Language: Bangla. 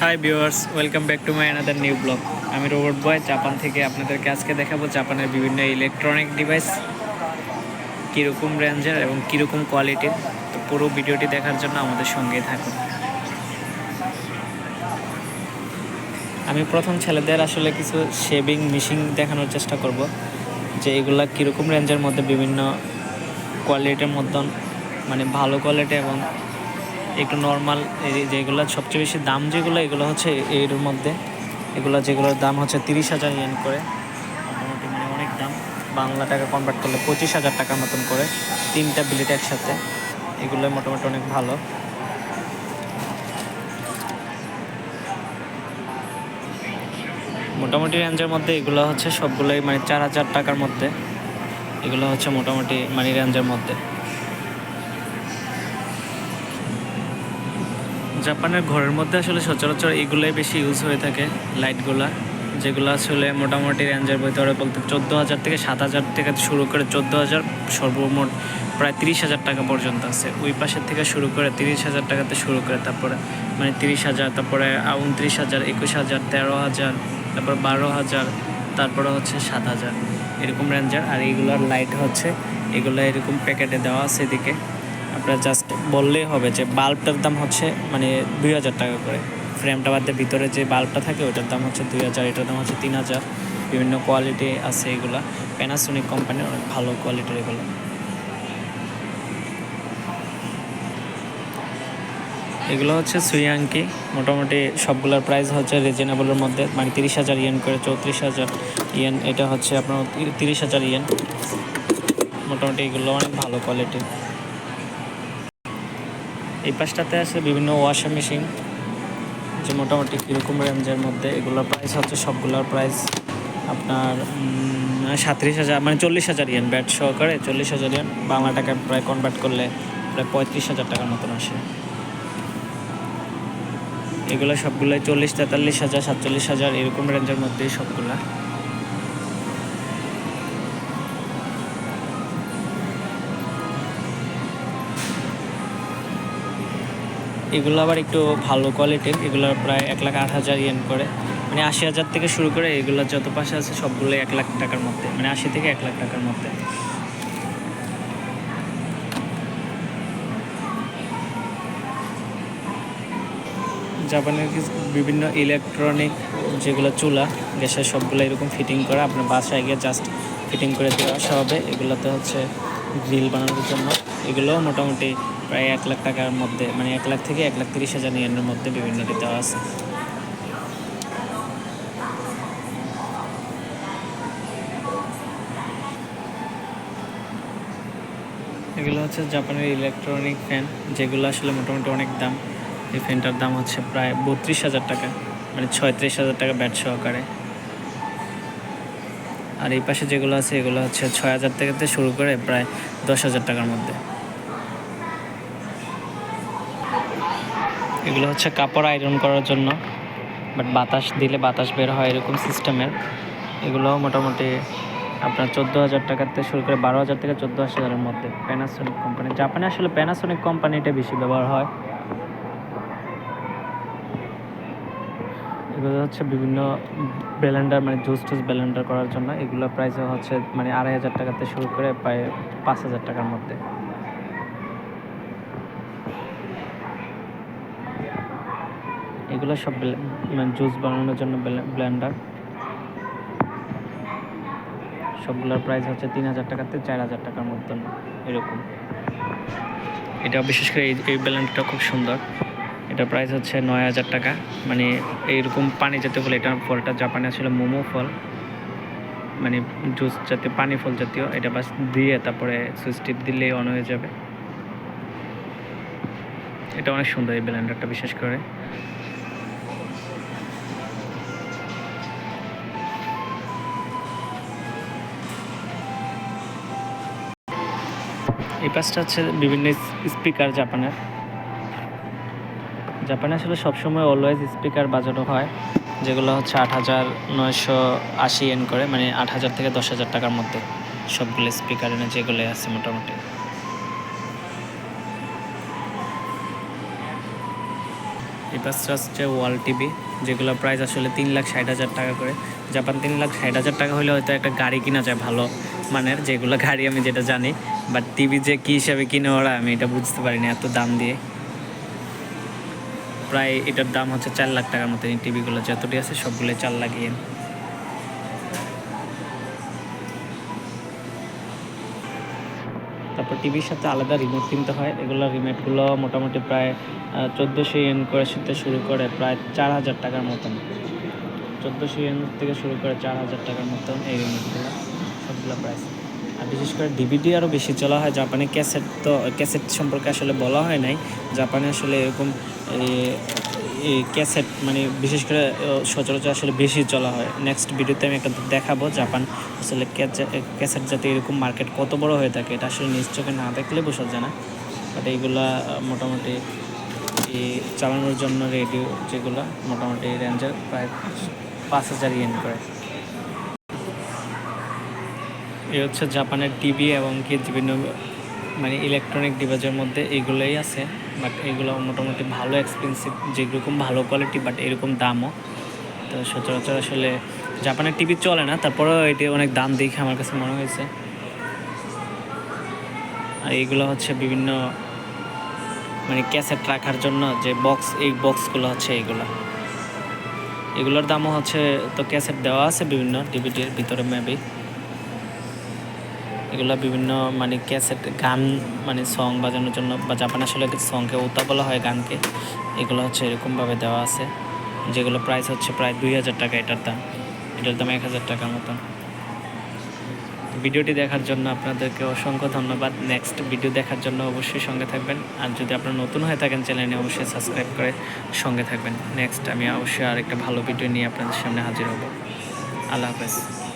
Hi viewers welcome back to my another new blog আমি রোবট বয় জাপান থেকে আপনাদেরকে আজকে দেখাবো জাপানের বিভিন্ন ইলেকট্রনিক ডিভাইস কীরকম রেঞ্জের এবং কীরকম কোয়ালিটির তো পুরো ভিডিওটি দেখার জন্য আমাদের সঙ্গে থাকুন। আমি প্রথম ছেলেদের আসলে কিছু শেভিং মেশিন দেখানোর চেষ্টা করব, যে এগুলা কীরকম রেঞ্জের মধ্যে বিভিন্ন কোয়ালিটির মধ্যে মানে ভালো কোয়ালিটি এবং একটু নর্মাল যেগুলো, সবচেয়ে বেশি দাম যেগুলো, এগুলো হচ্ছে এর মধ্যে। এগুলো যেগুলোর দাম হচ্ছে তিরিশ হাজার ইয়েন করে। মোটামুটি মানে অনেক দাম। বাংলা টাকা কনভার্ট করলে পঁচিশ হাজার টাকার মতন করে তিনটা বিলিট একসাথে। এগুলো মোটামুটি অনেক ভালো। মোটামুটি রেঞ্জের মধ্যে এগুলো হচ্ছে সবগুলোই মানে চার হাজার টাকার মধ্যে। এগুলো হচ্ছে মোটামুটি মানে রেঞ্জের মধ্যে। জাপানের ঘরের মধ্যে আসলে সচরাচর এগুলোই বেশি ইউজ হয়ে থাকে লাইটগুলা যেগুলো আসলে মোটামুটি রেঞ্জের ভিতরে বলতে চোদ্দ হাজার থেকে সাত হাজার থেকে শুরু করে চোদ্দ হাজার, সর্বমোট প্রায় তিরিশ হাজার টাকা পর্যন্ত আছে। ওই পাশের থেকে শুরু করে তিরিশ হাজার টাকাতে শুরু করে, তারপরে মানে তিরিশ হাজার, তারপরে উনত্রিশ হাজার, একুশ হাজার, তেরো হাজার, তারপর বারো হাজার, তারপরে হচ্ছে সাত হাজার। এরকম রেঞ্জার আর এইগুলোর লাইট হচ্ছে, এগুলো এরকম প্যাকেটে দেওয়া আছে এদিকে। আপনার জাস্ট বললেই হবে যে বাল্বটার দাম হচ্ছে মানে দুই হাজার টাকা করে। ফ্রেমটা বাদে ভিতরে যে বাল্বটা থাকে ওটার দাম হচ্ছে দুই হাজার, এটার দাম হচ্ছে তিন হাজার। বিভিন্ন কোয়ালিটি আছে এগুলো। প্যানাসোনিক কোম্পানির অনেক ভালো কোয়ালিটির এগুলো। এগুলো হচ্ছে সুইয়াঙ্কি মোটামুটি সবগুলোর প্রাইস হচ্ছে রিজনেবলের মধ্যে। মানে তিরিশ হাজার ইয়েন করে চৌত্রিশ হাজার ইয়েন এটা হচ্ছে আপনার তিরিশ হাজার ইয়েন মোটামুটি এগুলো অনেক ভালো কোয়ালিটির এই পাশটাতে আছে বিভিন্ন ওয়াশিং মেশিন, যে মোটামুটি কীরকম রেঞ্জের মধ্যে এগুলোর প্রাইস হচ্ছে সবগুলোর প্রাইস আপনার সাঁত্রিশ হাজার মানে চল্লিশ হাজার ইয়েন ব্যাট সহকারে চল্লিশ হাজার ইয়েন বাংলা টাকায় প্রায় কনভার্ট করলে প্রায় পঁয়ত্রিশ হাজার টাকার মতন আসে। এগুলো সবগুলোই চল্লিশ তেতাল্লিশ হাজার, সাতচল্লিশ হাজার, এরকম রেঞ্জের মধ্যেই সবগুলা। এগুলো আবার একটু ভালো কোয়ালিটির এগুলো প্রায় এক লাখ আট হাজার ইয়েন করে। মানে আশি হাজার থেকে শুরু করে এগুলো যত পাশে আছে সবগুলো এক লাখ টাকার মধ্যে। মানে আশি থেকে এক লাখ টাকার মধ্যে। জাপানের বিভিন্ন ইলেকট্রনিক যেগুলো চুলা, গ্যাসের সবগুলো এরকম ফিটিং করা। আপনার বাসায় গিয়ে জাস্ট ফিটিং করে দিয়ে আসা হবে এগুলোতে হচ্ছে গ্রিল বানানোর জন্য। এগুলোও মোটামুটি প্রায় এক লাখ টাকার মধ্যে মানে এক লাখ থেকে এক লাখ তিরিশ হাজার ইয়েনের মধ্যে বিভিন্নটি দেওয়া আছে। এগুলো হচ্ছে জাপানের ইলেকট্রনিক ফ্যান যেগুলো আসলে মোটামুটি অনেক দাম। এই ফ্যানটার দাম হচ্ছে প্রায় বত্রিশ হাজার টাকা মানে ছয়ত্রিশ হাজার টাকা ব্যাট সহকারে। আর এই পাশে যেগুলো আছে, এগুলো হচ্ছে ছয় হাজার থেকে শুরু করে প্রায় দশ হাজার টাকার মধ্যে। এগুলো হচ্ছে কাপড় আয়রন করার জন্য বাট বাতাস দিলে বাতাস বের হয় এরকম সিস্টেমের এগুলো মোটামুটি আপনার চোদ্দ হাজার টাকার থেকে শুরু করে বারো হাজার থেকে চোদ্দ হাজারের মধ্যে প্যানাসোনিক কোম্পানি জাপানে আসলে প্যানাসোনিক কোম্পানিটা বেশি ব্যবহার হয়। এগুলো হচ্ছে বিভিন্ন ব্লেন্ডার মানে জুস টুস ব্লেন্ডার করার জন্য। এগুলো প্রাইস হচ্ছে মানে আড়াই হাজার টাকাতে শুরু করে প্রায় পাঁচ হাজার টাকার মধ্যে। এগুলো সব মানে জুস বানানোর জন্য ব্লেন্ডার সবগুলোর প্রাইস হচ্ছে তিন হাজার টাকাতে চার হাজার টাকার মতন এরকম। এটা বিশেষ করে এই ব্লেন্ডারটা খুব সুন্দর। এটা প্রাইস হচ্ছে নয় হাজার টাকা। মানে এইরকম পানি জাতীয় ফল, এটা ফলটা জাপানে আসলে মোমো ফল। মানে জুস জাতীয় পানি ফল জাতীয়। এটা বাস দিয়ে তারপরে সুইচ টিপ দিলেই অন হয়ে যাবে। এটা অনেক সুন্দর এই ব্লেন্ডারটা বিশেষ করে। এই পাশটা হচ্ছে বিভিন্ন স্পিকার জাপানের। জাপানে আসলে সবসময় অলওয়েজ স্পিকার বাজানো হয়, যেগুলো হচ্ছে আট হাজার নয়শো আশি এন করে মানে আট হাজার থেকে দশ হাজার টাকার মধ্যে সবগুলো স্পিকার এনে যেগুলো আছে মোটামুটি। এই পাশটা হচ্ছে ওয়াল টিভি, যেগুলো প্রাইস আসলে তিন লাখ ষাট হাজার টাকা করে। জাপান তিন লাখ ষাট হাজার টাকা হলে হয়তো একটা গাড়ি কিনা যায় ভালো। মানের যেগুলো গাড়ি আমি যেটা জানি বাট টিভি যে কী হিসাবে কিনে ওরা আমি এটা বুঝতে পারিনি এত দাম দিয়ে। প্রায় এটার দাম হচ্ছে চার লাখ টাকার মতো এই টিভিগুলো যতটি আছে সবগুলো চার লাখ ইয়েন। তারপর টিভির সাথে আলাদা রিমোট কিনতে হয়, এগুলো রিমোটগুলো মোটামুটি প্রায় চোদ্দোশো ইয়েন করে শুতে শুরু করে প্রায় চার হাজার টাকার মতন। চোদ্দোশো ইয়েন থেকে শুরু করে চার হাজার টাকার মতন এই রিমোটগুলো সবগুলো প্রাইস। আর বিশেষ করে ডিভিডি আরও বেশি চলা হয়, জাপানে ক্যাসেট তো, ক্যাসেট সম্পর্কে আসলে বলা হয় নাই। জাপানে আসলে এরকম ক্যাসেট মানে বিশেষ করে সচরাচর আসলে বেশি চলা হয়। নেক্সট ভিডিওতে আমি একটা দেখাবো, জাপান আসলে ক্যাসেট যাতে এরকম মার্কেট কত বড় হয়ে থাকে, এটা আসলে নিজ চোখে না দেখলে বোঝা যায় না। বাট এইগুলা মোটামুটি এই চালানোর জন্য রেডিও যেগুলো, মোটামুটি রেঞ্জের প্রায় পাঁচ হাজার ইয়েন করে। এই হচ্ছে জাপানের টিভি এবং কি বিভিন্ন মানে ইলেকট্রনিক ডিভাইসের মধ্যে এগুলোই আছে বাট এগুলো মোটামুটি ভালো এক্সপেন্সিভ যেরকম ভালো কোয়ালিটি বাট এরকম দামও। তো সচরাচর আসলে জাপানের টিভি চলে না, তারপরেও এটি অনেক দাম দেখে আমার কাছে মনে হয়েছে। আর এইগুলো হচ্ছে বিভিন্ন মানে ক্যাসেট রাখার জন্য যে বক্স এই বক্সগুলো হচ্ছে এইগুলো এগুলোর দামও হচ্ছে, তো ক্যাসেট দেওয়া আছে বিভিন্ন ডিভিডির ভিতরে মেবি এগুলো বিভিন্ন মানে ক্যাসেট, গান মানে সং বাজানোর জন্য বা জাপান আসলে সংকে উতা বলা হয় গানকে। এগুলো হচ্ছে এরকমভাবে দেওয়া আছে। যেগুলো প্রাইস হচ্ছে প্রায় দুই হাজার টাকা এটার দাম। এটার দাম এক হাজার টাকার মতন। ভিডিওটি দেখার জন্য আপনাদেরকে অসংখ্য ধন্যবাদ। নেক্সট ভিডিও দেখার জন্য অবশ্যই সঙ্গে থাকবেন। আর যদি আপনারা নতুন হয়ে থাকেন চ্যানেলে অবশ্যই সাবস্ক্রাইব করে সঙ্গে থাকবেন। নেক্সট আমি অবশ্যই আরেকটা ভালো ভিডিও নিয়ে আপনাদের সামনে হাজির হব। আল্লাহ হাফেজ।